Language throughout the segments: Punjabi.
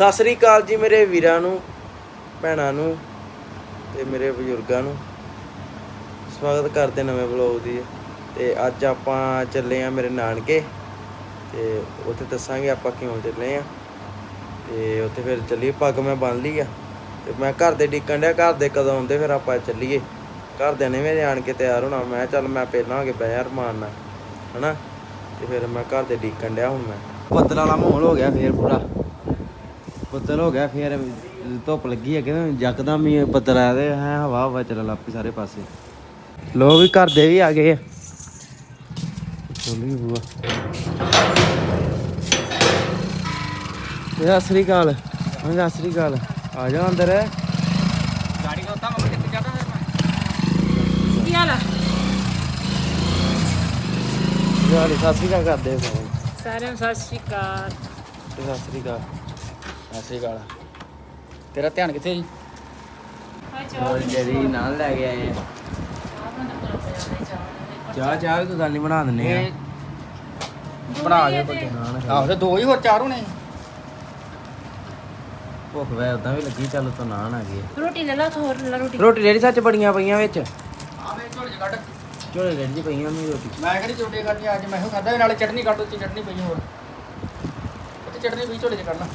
ਸਤਿ ਸ੍ਰੀ ਅਕਾਲ ਜੀ ਮੇਰੇ ਵੀਰਾਂ ਨੂੰ, ਭੈਣਾਂ ਨੂੰ ਤੇ ਮੇਰੇ ਬਜ਼ੁਰਗਾਂ ਨੂੰ। ਸਵਾਗਤ ਕਰਦੇ ਨਵੇਂ ਬਲੌਗ ਦੀ ਤੇ ਅੱਜ ਆਪਾਂ ਚੱਲੇ ਆ ਮੇਰੇ ਨਾਨਕੇ ਤੇ ਉੱਥੇ ਦੱਸਾਂਗੇ ਆਪਾਂ ਕਿਉਂ ਚੱਲੇ ਆ ਤੇ ਉੱਥੇ ਫਿਰ ਚੱਲੀਏ, ਪੱਗ ਮੈਂ ਬੰਨ ਲਈ ਆ ਤੇ ਮੈਂ ਘਰ ਦੇ ਡਿੱਕਣ ਡਿਆ, ਘਰ ਦੇ ਕਦੋਂ ਆਉਂਦੇ ਫਿਰ ਆਪਾਂ ਚੱਲੀਏ। ਘਰਦਿਆਂ ਨੇ ਮੇਰੇ ਆਣ ਕੇ ਤਿਆਰ ਹੋਣਾ, ਮੈਂ ਕਿਹਾ ਚੱਲ ਮੈਂ ਪਹਿਲਾਂ ਹੋ ਕੇ ਬਹਿ ਯਾਰ ਮਾਰਨਾ ਹਨਾ? ਤੇ ਫਿਰ ਮੈਂ ਘਰ ਦੇ ਡਿੱਕਣ ਡਿਆ ਹੁਣ ਮੈਂ। ਬੱਦਲ ਵਾਲਾ ਮਾਹੌਲ ਹੋ ਗਿਆ ਫੇਰ ਪੂਰਾ। ਬੱਦਲ ਹੋ ਗਿਆ ਫੇਰ ਧੁੱਪ ਲੱਗੀ ਹੈ ਕਿ ਜੱਕਦਮ ਹੀ ਬੱਦਲ ਆਇਆ ਤੇ ਹੈ ਹਵਾ ਹਵਾ ਚੱਲਣ ਲੱਗ ਪਈ ਸਾਰੇ ਪਾਸੇ। ਲੋਕ ਵੀ ਘਰ ਦੇ ਵੀ ਆ ਗਏ ਆ। ਚੋਲੀ ਬੂਆ। ਇਹ ਸ੍ਰੀ ਅਕਾਲ। ਹਾਂ ਸਤਿ ਸ੍ਰੀ ਅਕਾਲ। ਆ ਜਾ ਅੰਦਰ। ਗਾੜੀ ਦਾ ਤਾਂ ਮੈਂ ਕਿੱਥੇ ਜਾਦਾ ਫਿਰ ਕੀ ਹਾਲ ਆ? ਯਾਰ ਸਤਿ ਸ੍ਰੀ ਅਕਾਲ ਕਰਦੇ ਫੋਨ ਸਾਰਿਆਂ ਨੂੰ ਸਤਿ ਸ਼੍ਰੀ ਅਕਾਲ। ਸਤਿ ਸ੍ਰੀ ਅਕਾਲ। ਮੈਂ ਸਹੀ ਗਾਲ ਤੇਰਾ ਧਿਆਨ ਕਿੱਥੇ ਜੀ? ਹੋਰ ਜਿਹੜੀ ਨਾਲ ਲੈ ਕੇ ਆਏ ਆ। ਚਾਹ ਚਾਹ ਕੋਈ ਗੱਲ ਨਹੀਂ ਬਣਾ ਦਿੰਨੇ ਆ। ਬਣਾ ਕੇ ਕੋਈ ਆਹੋ ਤੇ ਦੋ ਹੀ ਹੋਰ ਚਾਰ ਹੋਣੇ। ਭੁੱਖ ਵੈ ਉਦਾਂ ਵੀ ਲੱਗੀ ਚੱਲ ਤਾਂ ਨਾਨ ਆ ਗਈ ਰੋਟੀ ਲੈ ਲਾ ਥੋੜ ਲੈ ਲਾ ਰੋਟੀ। ਰੋਟੀ ਰੇੜੀ ਸੱਚ ਬੜੀਆਂ ਪਈਆਂ ਵਿੱਚ। ਆ ਮੈਂ ਝੋਲੇ ਕੱਢ। ਝੋਲੇ ਚ ਪਈਆਂ ਨਹੀਂ ਰੋਟੀ। ਮੈਂ ਕਿਹੜੀ ਚੋਟੇ ਕਰਨੀ ਅੱਜ ਮੈਂ ਉਹ ਖਾਦਾ ਨਾਲੇ ਚਟਨੀ ਕੱਢ ਉੱਤੇ ਚਟਨੀ ਪਈ ਹੋਰ। ਉੱਤੇ ਚਟਨੀ ਪਈ ਝੋਲੇ ਚ ਕੱਢਣਾ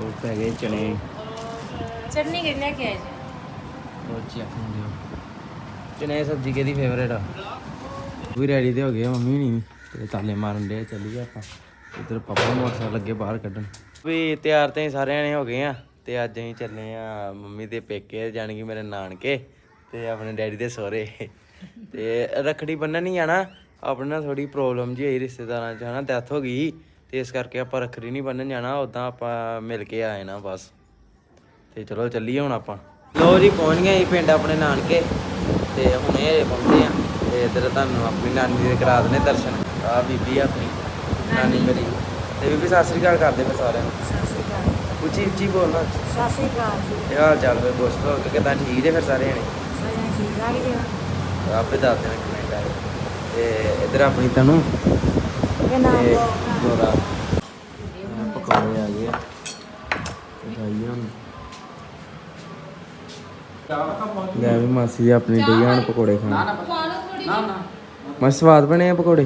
ਉਹ ਪੈ ਗਏ ਚਨੇ। ਚਟਨੀ ਕਿਹਨੇ ਲੈ ਕੇ ਆਏ ਜੀ? ਉਹ ਚੈੱਕ ਹੁੰਦੇ ਚਨੇ ਸਬਜ਼ੀ ਕਿਹਦੀ ਫੇਵਰੇਟ ਆ? ਵੀ ਰੈਡੀ ਤੇ ਹੋ ਗਏ ਆ, ਮੰਮੀ ਨਹੀਂ ਤੇ ਤਾਲੇ ਮਾਰਨ ਦੇ ਚੱਲੀਏ ਆਪਾਂ। ਇਧਰ ਪਾਪਾ ਮੋਟਰਸਾਈਕਲ ਲੱਗੇ ਬਾਹਰ ਕੱਢਣ। ਵੀ ਤਿਆਰ ਤੇ ਸਾਰਿਆਂ ਨੇ ਹੋ ਗਏ ਆ ਤੇ ਅੱਜ ਅਸੀਂ ਚੱਲੇ ਆ ਮੰਮੀ ਦੇ ਪੇਕੇ ਜਾਣੀ ਕਿ ਮੇਰੇ ਨਾਨਕੇ ਤੇ ਆਪਣੇ ਡੈਡੀ ਦੇ ਸਹੁਰੇ। ਤੇ ਰਖੜੀ ਬੰਨਣ ਨਹੀਂ ਜਾਣਾ ਆਪਣੇ ਨਾਲ ਥੋੜੀ ਪ੍ਰੋਬਲਮ ਜੀ ਹੋਈ ਰਿਸ਼ਤੇਦਾਰਾਂ 'ਚ ਹਨਾ ਡੈਥ ਹੋ ਗਈ। ਤੇ ਇਸ ਕਰਕੇ ਆਪਾਂ ਰੱਖੜੀ ਨਹੀਂ ਬੰਨਣ ਜਾਣਾ ਉਦਾਂ ਆਪਾਂ ਮਿਲ ਕੇ ਆਏ ਨਾ ਬਸ। ਤੇ ਚਲੋ ਚੱਲੀਏ ਹੁਣ ਆਪਾਂ। ਲੋ ਜੀ ਪਹੁੰਚ ਗਏ ਜੀ ਪਿੰਡ ਆਪਣੇ ਨਾਨਕੇ ਤੇ ਹੁਣ ਇਹ ਪਹੁੰਚੇ ਆ। ਤੇ ਇਧਰ ਤੁਹਾਨੂੰ ਆਪਣੀ ਨਾਨੀ ਦੇ ਕਰਾ ਦਨੇ ਦਰਸ਼ਨ। ਆ ਬੀਬੀ ਆਪਣੀ ਨਾਨੀ ਮੇਰੀ। ਤੇ ਬੀਬੀ ਸਤਿ ਸ੍ਰੀ ਅਕਾਲ ਕਰਦੇ ਫਿਰ ਸਾਰਿਆਂ ਨੂੰ। ਸਤਿ ਸ਼੍ਰੀ ਅਕਾਲ। ਉੱਚੀ ਉੱਚੀ ਬੋਲਣਾ ਸਤਿ ਸ਼੍ਰੀ ਅਕਾਲ ਜੀ। ਇਹ ਹਾਲ ਚਾਲ ਪੁੱਛ ਲਓ ਕਿ ਕਿਦਾਂ ਠੀਕ ਜੇ ਫਿਰ ਸਾਰੇ ਜਣੇ? ਸਾਰਿਆਂ ਠੀਕ ਆ ਗਏ ਆਪੇ ਦੱਸ ਦੇਣਾ ਕਮੈਂਟ ਆਏ ਤੇ ਇਧਰ ਆਪਣੀ ਤਨੂੰ। ਇਹ ਨਾਮ ਤੇ ਗੋਰਾ ਪਕੌੜੇ ਆ ਗਏ ਆ ਤੇ ਖਾਈਏ ਹੁਣ। ਲੈ ਵੀ ਮਾਸੀ ਜੀ ਆਪਣੀ ਡਈਆਂ ਪਕੌੜੇ ਖਾਣ। ਨਾ ਨਾ ਬਸ। ਨਾ ਨਾ। ਮੈਂ ਸਵਾਦ ਬਣੇ ਆ ਪਕੌੜੇ?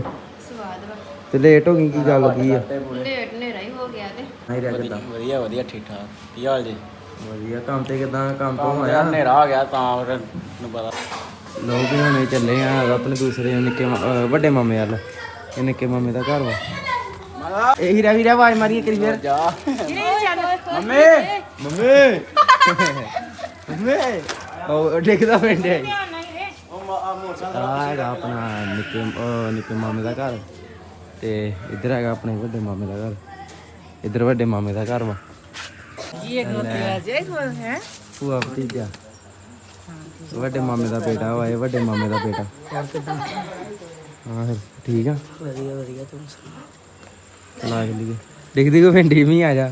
ਸਵਾਦ ਵਾ ਤੇ ਲੇਟ ਹੋ ਗਈ ਕੀ ਗੱਲ ਕੀ ਆ? ਲੇਟ ਨੇਰਾ ਹੀ ਹੋ ਗਿਆ ਤੇ। ਨਹੀਂ ਰਹਿ ਕਿਦਾਂ ਵਧੀਆ ਵਧੀਆ ਠੀਕ ਠਾਕ। ਕੀ ਹਾਲ ਜੀ? ਵਧੀਆ ਕੰਮ ਤੇ ਕਿਦਾਂ? ਕੰਮ ਤੋਂ ਯਾਰ ਆਇਆ? ਹਨੇਰਾ ਆ ਗਿਆ ਤਾਂ ਫਿਰ ਨੂੰ ਪਤਾ। ਲੋਕ ਵੀ ਹੁਣੇ ਚੱਲੇ ਆ ਆਪਣੇ ਦੂਸਰੇ ਨਿੱਕੇ ਵੱਡੇ ਮਾਮੇ ਵੱਲ। ਇਹ ਨਿੱਕੇ ਮਾਮੇ ਦਾ ਘਰ ਵਾ? ਇਹ ਹੀਰਾ ਹੀਰਾ ਆਵਾਜ਼ ਮਾਰੀਏ ਕਰੀ ਫੇਰ। ਜਾ। ਮੰਮੀ। ਮੰਮੀ। ਮੰਮੀ। ਉਹ ਦੇਖਦਾ ਪਿੰਡ ਹੈ। ਆ ਹੈਗਾ ਆਪਣਾ ਨਿੱਕੇ ਨਿੱਕੇ ਮਾਮੇ ਦਾ ਘਰ। ਤੇ ਇੱਧਰ ਹੈਗਾ ਆਪਣੇ ਵੱਡੇ ਮਾਮੇ ਦਾ ਘਰ। ਇੱਧਰ ਵੱਡੇ ਮਾਮੇ ਦਾ ਘਰ ਵਾ। ਇਹ ਗੋਤੇ ਆ ਜੇ ਕੋਲ ਹੈ? ਭੂਆ ਭਤੀਜਾ। ਵੱਡੇ ਮਾਮੇ ਦਾ ਬੇਟਾ ਵਾ ਇਹ ਵੱਡੇ ਮਾਮੇ ਦਾ ਬੇਟਾ। ਹਾਂ ਫਿਰ ਠੀਕ ਆ। ਵਧੀਆ ਵਧੀਆ ਤੂੰ ਲਾ ਕੇ ਲਈਏ ਦਿਖਦੀ ਕੋ ਪਿੰਡੀ ਵੀ ਆ ਜਾ।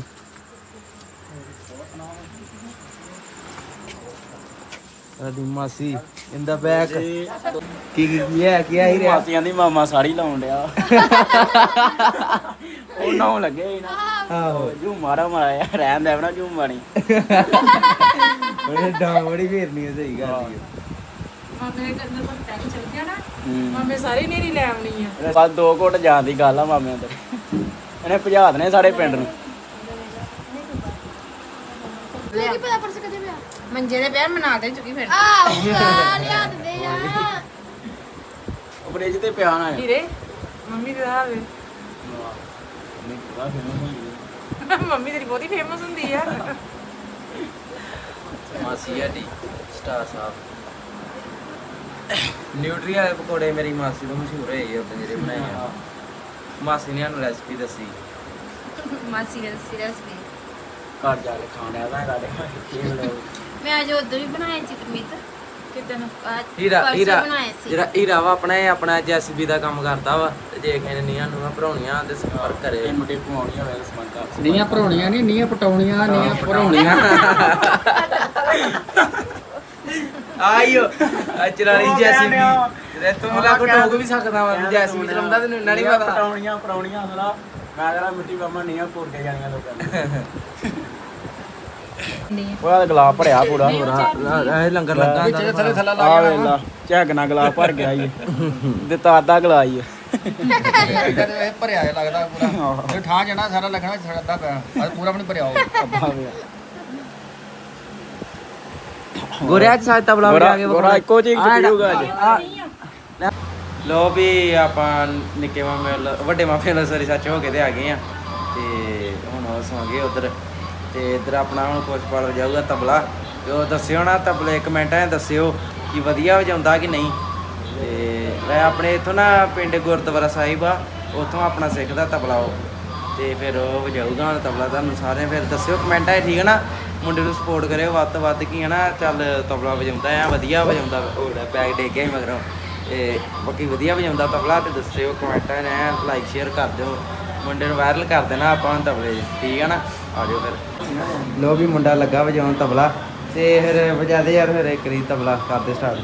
ਸਾਡੀ ਮਾਸੀ ਇਨ ਦਾ ਬੈਕ ਕੀ ਕੀ ਕੀ ਹੈ ਕੀ ਹੈ ਹੀ ਰਿਹਾ? ਮਾਸੀਆਂ ਦੀ ਮਾਮਾ ਸਾੜੀ ਲਾਉਣ ਡਿਆ। ਉਹ ਨਾ ਲੱਗੇ ਹੀ ਨਾ। ਆਹੋ। ਜੂ ਮਾਰਾ ਮਾਰਾ ਰਹਿਣ ਦੇ ਬਣਾ ਜੂ ਮਾਣੀ ਉਹਨੇ ਡਾਂ ਬੜੀ ਫੇਰਨੀ ਹੈ ਸਹੀ ਗੱਲ ਹੈ। ਮਾਮੇ ਦੇ ਅੰਦਰ ਪਰ ਟੈਕ ਚਲ ਗਿਆ ਨਾ ਹੂੰ। ਮਾਮੇ ਸਾਰੇ ਨੇਰੀ ਲੈ ਆਉਣੀ ਆ। ਬਸ ਦੋ ਘੁੱਟ ਜਾਣ ਦੀ ਗੱਲ ਆ ਮਾਮਿਆਂ ਤੇ। ਇਹਨੇ ਭਜਾ ਦੇਣੇ ਸਾਡੇ ਪਿੰਡ ਨੂੰ। ਕੀ ਪਤਾ ਪਰਸ ਕਦੇ ਪਿਆ? ਮੰਜੇ ਦੇ ਪਿਆ ਮਨਾ ਦੇ ਚੁੱਕੀ ਫਿਰ। ਆਹ ਲਿਆ ਦਿੰਦੇ ਯਾਰ ਉਹ ਫ੍ਰਿਜ ਤੇ ਪਿਆ ਨਾ ਹੀਰੇ ਮੰਮੀ ਦੇ ਹਾਲ ਮੰਮੀ ਤੇਰੀ ਬਹੁਤੀ ਫੇਮਸ ਹੁੰਦੀ ਆ। ਮਾਸੀ ਆਡੀ ਸਟਾਰ ਸਾਹਿਬ। ਨਿਊਟਰੀ ਵਾਲੇ ਪਕੌੜੇ ਮੇਰੀ ਮਾਸੀ ਤੋਂ ਮਸ਼ਹੂਰ ਹੋਏ ਆ ਜਿਹੜੇ ਬਣਾਏ ਆ। ਮਾਸੀ ਨੇ ਸਾਨੂੰ ਰੈਸਪੀ ਦੱਸੀ। ਮਾਸੀ ਦੇ ਸੀਰੀਅਸ ਵੀ ਘਰ ਜਾ ਕੇ ਖਾਣ ਆਇਆ ਤਾਂ ਸਾਡੇ ਕੀ ਲਓ ਮੈਂ ਅੱਜ ਉਧਰ ਵੀ ਬਣਾਇਆ ਸੀ ਕਮੀਤ ਕਿਦਾਂ ਹੀਰਾ ਹੀਰਾ ਬਣਾਏ ਸੀ। ਜਿਹੜਾ ਹੀਰਾ ਵਾ ਆਪਣਾ ਇਹ ਆਪਣਾ ਜੈਸਬੀ ਦਾ ਕੰਮ ਕਰਦਾ ਵਾ ਤੇ ਜੇ ਕਿਸੇ ਨੇ ਨੀਆਂ ਨੂੰ ਭਰਾਉਣੀਆਂ ਤੇ ਸੰਪਰਕ ਕਰੇ ਇਹ ਮੁੰਡੇ ਪਵਾਉਣੀਆਂ ਹੋਇਆ ਸਮਾਂਕਾ ਨੀਆਂ ਭਰਾਉਣੀਆਂ ਨਹੀਂ ਨੀਆਂ ਪਟਾਉਣੀਆਂ। ਨੀਆਂ ਭਰਾਉਣੀਆਂ। ਆਇਓ। ਅਚਰਾਲੀ ਜੈਸਬੀ ਤੇ ਤੂੰ ਲਾ ਕੋ ਟੋਕ ਵੀ ਸਕਦਾ ਵਾ ਜੈਸਬੀ ਚਲਾਉਂਦਾ ਤੈਨੂੰ ਇੰਨਾ ਨਹੀਂ ਪਤਾ। ਪਟਾਉਣੀਆਂ ਪਰਾਉਣੀਆਂ ਹਲਾ ਮੈਂ ਕਹਾਂ ਮਿੱਟੀ ਬਾਮਾ ਨਹੀਂ ਆ ਕੋਟ ਕੇ ਜਾਣੀਆਂ ਲੋਕਾਂ ਨੇ। ਉਹਦਾ ਗਲਾਸ ਭਰਿਆ ਪੂਰਾ। ਇਹ ਲੰਗਰ ਲੱਗਾ ਵਿੱਚ ਥੱਲੇ ਥੱਲੇ ਲਾ। ਵੇਲਾ ਝੱਗ ਨਾਲ ਗਲਾਸ ਭਰ ਗਿਆ ਈ। ਦਿੱਤਾ ਅੱਧਾ ਗਲਾਸ ਈ। ਇਹ ਭਰਿਆ ਲੱਗਦਾ ਪੂਰਾ। ਇਹ ਠਾਂ ਜਣਾ ਸਾਰਾ ਲੱਗਣਾ ਸਾਡਾ ਅੱਧਾ ਪਿਆ। ਪੂਰਾ ਵੀ ਨਹੀਂ ਭਰਿਆ ਹੋਊ ਗੋਰਿਆ ਚ ਸਾਇ ਤਬਲਾ ਵਜਾ ਕੇ ਗੋਰਾ ਇੱਕੋ ਚੀਜ਼ ਚ ਪੀਊਗਾ ਅੱਜ। ਲੋ ਵੀ ਆਪਾਂ ਨਿੱਕੇ ਮਾਮੇ ਵੱਡੇ ਮਾਮੇ ਵੱਲ ਸਰੀ ਸੱਚ ਹੋ ਕੇ ਤੇ ਆ ਗਏ ਆ। ਤੇ ਹੁਣ ਉਹ ਸੌਂ ਗਏ ਉਧਰ। ਤੇ ਇਧਰ ਆਪਣਾ ਹੁਣ ਕੁਛ ਪਲ ਵਜਾਊਗਾ ਤਬਲਾ। ਤੇ ਉਹ ਦੱਸਿਓ ਨਾ ਤਬਲੇ ਕਮੈਂਟਾਂ 'ਚ ਦੱਸਿਓ ਕਿ ਵਧੀਆ ਵਜਾਉਂਦਾ ਕਿ ਨਹੀਂ। ਤੇ ਮੈਂ ਆਪਣੇ ਇਥੋਂ ਨਾ ਪਿੰਡ ਗੁਰਦੁਆਰਾ ਸਾਹਿਬ ਆ ਉਥੋਂ ਆਪਣਾ ਸਿੱਖਦਾ ਤਬਲਾ ਉਹ। ਤੇ ਫਿਰ ਉਹ ਵਜਾਊਗਾ ਹੁਣ ਤਬਲਾ ਤੁਹਾਨੂੰ ਸਾਰਿਆਂ ਫਿਰ ਦੱਸਿਓ ਕਮੈਂਟਾਂ 'ਚ ਠੀਕ ਹੈ ਨਾ? ਮੁੰਡੇ ਨੂੰ ਸਪੋਰਟ ਕਰਿਓ, ਵੱਧ ਤੋਂ ਵੱਧ ਕੀ ਹੈ ਨਾ, ਚੱਲ ਤਬਲਾ ਵਜਾਉਂਦਾ ਆ, ਵਧੀਆ ਵਜਾਉਂਦਾ ਉਹ ਬੈਗ ਦੇ ਕੇ ਮਗਰੋਂ। ਤੇ ਬਾਕੀ ਵਧੀਆ ਵਜਾਉਂਦਾ ਤਬਲਾ ਤੇ ਦੱਸਿਓ ਕਮੈਂਟਾਂ ਨੇ ਲਾਈਕ ਸ਼ੇਅਰ ਕਰ ਦਿਓ। ਮੁੰਡੇ ਨੂੰ ਵਾਇਰਲ ਕਰ ਦੇਣਾ ਆਪਾਂ ਹੁਣ ਤਬਲੇ 'ਚ, ਠੀਕ ਹੈ ਨਾ? ਆ ਜਾਓ ਫਿਰ। ਲੋ ਵੀ ਮੁੰਡਾ ਲੱਗਾ ਵਜਾਉਣ ਤਬਲਾ, ਤੇ ਫਿਰ ਵਜਾਦੇ ਯਾਰ ਫਿਰ ਇੱਕ ਰੀ ਤਬਲਾ, ਕਰਦੇ ਸਟਾਰਟ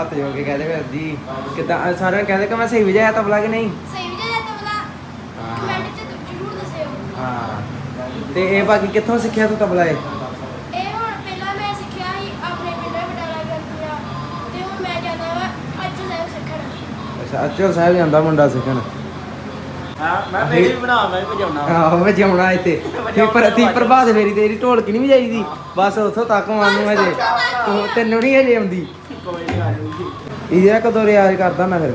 ਹੱਥ ਜੋੜ ਕੇ ਕਹਦੇ ਫਿਰ ਜੀ ਕਿਦਾਂ? ਸਾਰਿਆਂ ਨੂੰ ਕਹਿੰਦੇ ਕਿ ਮੈਂ ਸਹੀ ਵਜਾਇਆ ਤਬਲਾ ਕਿ ਨਹੀਂ? ਸਹੀ ਵਜ੍ਹਾ ਤਬਲਾ ਕਮੈਂਟ ਚ ਜ਼ਰੂਰ ਦੱਸਿਓ। ਹਾਂ। ਤੇ ਇਹ ਬਾਕੀ ਕਿੱਥੋਂ ਸਿੱਖਿਆ ਤੂੰ ਤਬਲਾ ਇਹ? ਇਹ ਹੁਣ ਪਹਿਲਾਂ ਮੈਂ ਸਿੱਖਿਆ ਸੀ ਆਪਣੇ ਪਿੰਡ ਬਟਾਲਾ ਗੰਦੀਆ ਤੇ ਹੁਣ ਮੈਂ ਜਾਂਦਾ ਵਾ ਅੱਜ ਲੈ ਸਿੱਖਣ। ਅੱਛਾ ਅਚਲ ਸਾਹਿਬ ਜਾਂਦਾ ਮੁੰਡਾ ਸਿੱਖਣ। ਹਾਂ ਮੈਂ ਮੇਰੀ ਬਣਾ ਮੈਂ ਵੀ ਵਜਾਉਣਾ। ਆਹੋ ਵਜਾਉਣਾ ਇੱਥੇ। ਤੇ ਪਰ ਤੀ ਪ੍ਰਭਾਤ ਫੇਰੀ ਤੇਰੀ ਢੋਲਕੀ ਨਹੀਂ ਵਜਾਈਦੀ। ਬਸ ਉੱਥੋਂ ਤੱਕ ਮਾਨੂੰ ਅਜੇ ਤੂੰ ਤੈਨੂੰ ਨਹੀਂ ਅਜੇ ਆਉਂਦੀ। ਕੋਈ ਇਹਦਾ ਕਦੋਂ ਰਿਆਜ਼ ਕਰਦਾ ਮੈਂ ਫਿਰ?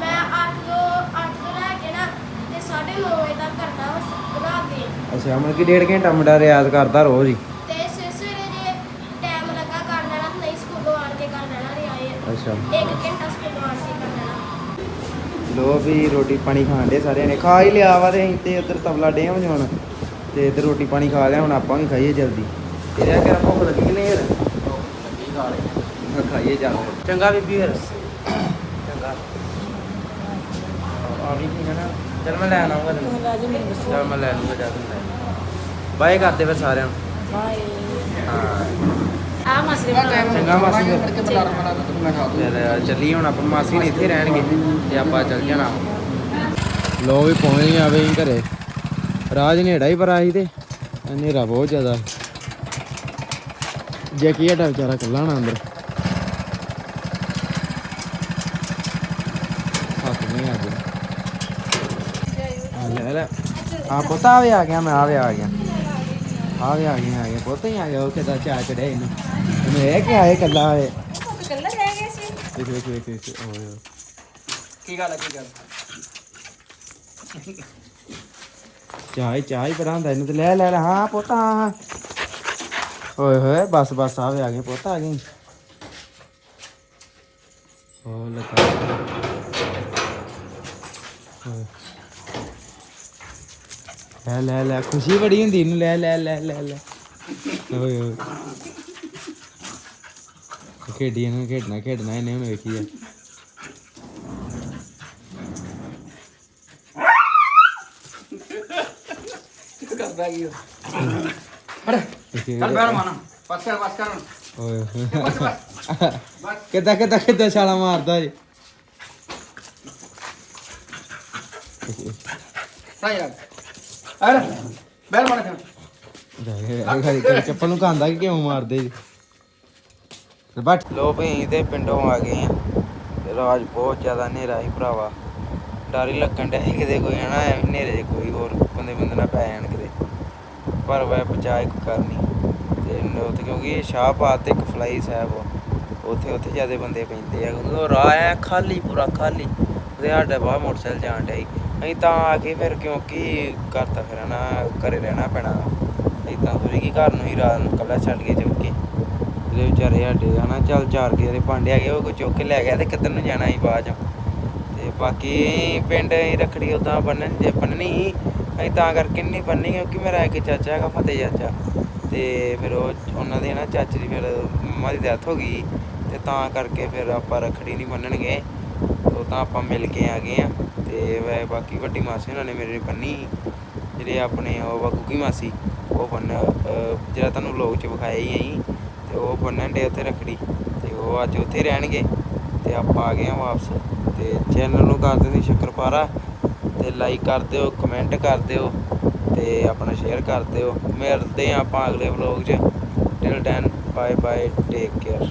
ਮੈਂ 8 ਤੋਂ 8 ਤੋਂ ਲੈ ਕੇ ਨਾ ਤੇ 9:30 ਵਜੇ ਤੱਕ ਕਰਦਾ ਵਾ ਰਾਤ ਦੇ ਅੱਛਾ ਮਤਲਬ ਕਿ ਡੇਢ ਘੰਟਾ ਮੁੰਡਾ ਰਿਆਜ਼ ਕਰਦਾ ਰੋਜ਼ ਹੀ? ਤੇ ਸਵੇਰੇ ਸਵੇਰੇ ਜੇ ਟਾਈਮ ਲੱਗਾ ਕਰ ਲੈਣਾ ਤੇ ਨਹੀਂ ਸਕੂਲੋਂ ਆਣ ਕੇ ਕਰ ਲੈਣਾ ਰਿਆਏ ਅੱਛਾ। ਇੱਕ ਘੰਟਾ ਸਕੂਲੋਂ ਆਣ ਕੇ ਕਰ ਲੈਣਾ। ਲੋ ਵੀ ਰੋਟੀ ਪਾਣੀ ਖਾਣ ਦੇ ਸਾਰਿਆਂ ਨੇ। ਖਾ ਹੀ ਲਿਆ ਵਾ ਤੇ ਅਸੀਂ ਤੇ ਉੱਧਰ ਤਬਲਾ ਡੇ ਵਜਾਉਣ ਤੇ ਇੱਧਰ ਰੋਟੀ ਪਾਣੀ ਖਾ ਲਿਆ ਹੁਣ ਆਪਾਂ ਵੀ ਖਾਈਏ ਜਲਦੀ। ਇਹਦਾ ਕਿਹੜਾ ਭੁੱਖ ਲੱਗੀ ਕਿ ਨਹੀਂ ਯਾਰ ਹਾਂ, ਖਾਈਏ ਜਾ ਚੰਗਾ ਬੀਬੀ ਫਿਰ। ਚੰਗਾ। ਆ ਵੀ ਠੀਕ ਹੈ ਨਾ। ਚਲ ਮੈਂ ਲੈਣ ਆਉਂਗਾ ਤੈਨੂੰ। ਚਲ ਮੈਂ ਲੈ ਲੂੰਗਾ ਜਾ ਤੈਨੂੰ ਬਾਏ ਕਰਦੇ ਫਿਰ ਸਾਰਿਆਂ ਨੂੰ। ਹਾਂ ਆ ਮਸਲੇ ਚੰਗਾ ਮਾਸੀ ਫਿਰ। ਫੜ ਕੇ ਬੁਲਾ ਰਹਾ ਤੈਨੂੰ ਮੈਂ ਖਾ ਦੂੰ ਫਿਰ ਚੱਲੀ ਹੁਣ ਆਪਾਂ ਮਾਸੀ ਨੇ ਇੱਥੇ ਰਹਿਣਗੇ ਤੇ ਆਪਾਂ ਚੱਲ ਜਾਣਾ। ਲੋ ਵੀ ਪਹੁੰਚ ਗਏ ਆਵੇ ਹੀ ਘਰੇ। ਰਾਜ ਨੇੜਾ ਹੀ ਪਰ ਆਈ ਤੇ ਹਨੇਰਾ ਬਹੁਤ ਜ਼ਿਆਦਾ। ਜੈਕੀ ਹਟਾ ਵਿਚਾਰਾ ਕੱਲਾ ਨਾ ਅੰਦਰ ਹੱਥ ਨਹੀਂ ਆ ਗਿਆ ਆ ਲੈ। ਆ ਪਤਾ ਵੀ ਆ ਗਿਆ ਮੈਂ ਆ ਵੀ ਆ ਗਿਆ। ਆ ਵੀ ਆ ਗਿਆ ਆ ਗਿਆ। ਪਤਾ ਹੀ ਆ ਗਿਆ ਉਹ ਕਿਦਾਂ ਚਾਹ ਚੜਿਆ ਇਹਨੂੰ ਇਹਨੂੰ ਇਹ ਕਿ ਆਏ ਕੱਲਾ ਹੋਏ ਕੱਲਾ ਰਹਿ ਗਏ ਸੀ ਦੇਖ ਦੇਖ ਦੇਖ ਓਏ ਕੀ ਗੱਲ ਹੈ ਕੀ ਗੱਲ? ਚਾਹ ਚਾਹ ਹੀ ਬੜਾ ਹੁੰਦਾ ਇਹਨੂੰ ਤੇ ਲੈ ਲੈ ਲੈ। ਹਾਂ ਪੁੱਤ ਹਾਂ ਓਏ ਹੋਏ ਬਸ ਬਸ ਆਵੇ ਆ ਗਏ ਪੁੱਤ ਆ ਗਏ ਹੋ ਲੱਗਾ। ਓਏ। ਲੈ ਲੈ ਲੈ ਖੁਸ਼ੀ ਬੜੀ ਹੁੰਦੀ ਇਹਨੂੰ ਲੈ ਲੈ ਲੈ ਲੈ ਲੈ। ਓਏ ਓਏ। ਖੇਡੀ ਇਹਨੂੰ ਖੇਡਣਾ ਖੇਡਣਾ ਇਹਨੇ ਹੁਣ ਵੇਖੀ ਆ। ਕਰਦਾ ਕੀ ਫੜ ਦੇਖੀ ਚੱਲ ਬੈਠ ਮਾਨਾ ਪਾਸ ਕਰ ਪਾਸ ਕਰ। ਓਏ। ਹੋਏ ਕਿੱਦਾਂ ਕਿੱਦਾਂ ਕਿੱਦਾਂ ਛਾਲਾ ਮਾਰਦਾ ਜੀ ਲੱਗ ਅਰੇ ਬੈਠ ਮਾਨਾ ਚੱਲ ਚੱਪਲ ਨੂੰ ਖਾਂਦਾ ਕਿ ਕਿਉਂ ਮਾਰਦੇ ਜੀ? ਤੇ ਬਟ ਲੋ ਭਈ ਤੇ ਪਿੰਡੋਂ ਆ ਗਏ ਆ। ਤੇ ਰਾਜ ਬਹੁਤ ਜ਼ਿਆਦਾ ਹਨੇਰਾ ਹੀ ਭਰਾਵਾ। ਡਰ ਹੀ ਲੱਗਣ ਡਿਆ ਸੀ ਕਿਤੇ ਕੋਈ ਹਨਾ? ਐਵੇਂ ਹਨੇਰੇ 'ਚ ਕੋਈ ਹੋਰ ਬੰਦੇ ਬੰਦੇ ਨਾ ਪੈ ਜਾਣ ਕਿਤੇ। ਪਰ ਵੈ ਬਚਾਏ ਕੋਈ ਕਰਨੀ ਤੇ ਨ- ਉੱਥੇ ਕਿਉਂਕਿ ਇਹ ਸ਼ਾਹਬਾਦ ਤੇ ਇੱਕ ਫਲਾਈ ਸਾਹਿਬ ਉੱਥੇ ਉੱਥੇ ਜਿਆਦੇ ਬੰਦੇ ਪੈਂਦੇ ਆ। ਕਿਉਂਕਿ ਉਹ ਰਾਹ ਐ ਖਾਲੀ ਪੂਰਾ ਖਾਲੀ। ਤੇ ਸਾਡਾ ਬਾਹਰ ਮੋਟਰਸਾਈਕਲ ਜਾਣ ਡਿਆ ਸੀ। ਅਸੀਂ ਤਾਂ ਆ ਕੇ ਫਿਰ ਕਿਉਂਕਿ ਘਰ ਤਾਂ ਫਿਰ ਨਾ ਘਰੇ ਰਹਿਣਾ ਪੈਣਾ। ਅਸੀਂ ਤਾਂ ਥੋੜੀ ਕੀ ਘਰ ਨੂੰ ਹੀ ਰਾਤ ਨੂੰ ਕੱਲਾ ਛੱਡ ਕੇ ਚੁੱਕ ਕੇ ਉਹਦੇ ਵਿਚਾਰੇ ਸਾਡੇ ਹਨਾ ਚੱਲ ਚਾਰ ਕੇ ਉਹਦੇ ਭਾਂਡੇ ਹੈਗੇ ਉਹ ਕੋਈ ਚੁੱਕ ਕੇ ਲੈ ਗਿਆ ਤੇ ਕਿੱਧਰ ਨੂੰ ਜਾਣਾ ਸੀ ਬਾਅਦ ਚ। ਤੇ ਬਾਕੀ ਪਿੰਡ ਹੀ ਰੱਖੜੀ ਉਦਾਂ ਬੰਨਣ ਜੇ ਬੰਨਣੀ ਸੀ, ਅਸੀਂ ਤਾਂ ਕਰਕੇ ਨਹੀਂ ਬੰਨੀ ਕਿਉਂਕਿ ਮੇਰਾ ਇੱਕ ਚਾਚਾ ਹੈਗਾ ਫਤਿਹ ਚਾਚਾ। ਤੇ ਫਿਰ ਉਹ ਉਹਨਾਂ ਦੇ ਨਾ ਚਾਚੇ ਦੀ ਫਿਰ ਮੰਮਾ ਦੀ ਡੈਥ ਹੋ ਗਈ। ਤੇ ਤਾਂ ਕਰਕੇ ਫਿਰ ਆਪਾਂ ਰੱਖੜੀ ਨਹੀਂ ਬੰਨਣਗੇ। ਉਹ ਤਾਂ ਆਪਾਂ ਮਿਲ ਕੇ ਆ ਗਏ ਆ ਤੇ ਵੈ ਬਾਕੀ ਵੱਡੀ ਮਾਸੀ ਉਹਨਾਂ ਨੇ ਮੇਰੇ ਬੰਨੀ ਜਿਹੜੇ ਆਪਣੇ ਉਹ ਵਾ ਗੁੱਗੀ ਮਾਸੀ, ਉਹ ਬੰਨ ਜਿਹੜਾ ਤੁਹਾਨੂੰ ਲੋਕ ਚ ਵਿਖਾਇਆ ਹੀ ਆਈ ਤੇ ਉਹ ਬੰਨਣ ਦੇ ਉੱਥੇ ਰੱਖੜੀ ਤੇ ਉਹ ਅੱਜ ਉੱਥੇ ਰਹਿਣਗੇ ਤੇ ਆਪਾਂ ਆ ਗਏ ਆ ਵਾਪਸ ਤੇ ਚੈਨਲ ਨੂੰ ਕਰ ਦਿਓ ਸ਼ੱਕਰਪਾਰਾ ਤੇ ਲਾਈਕ ਕਰ ਦਿਓ ਕਮੈਂਟ ਕਰ ਦਿਓ ਤੇ ਆਪਣਾ ਸ਼ੇਅਰ ਕਰ ਦਿਓ। ਮਿਲਦੇ ਆ ਆਪਾਂ ਅਗਲੇ ਵਲੌਗ 'ਚ। Till then bye bye take care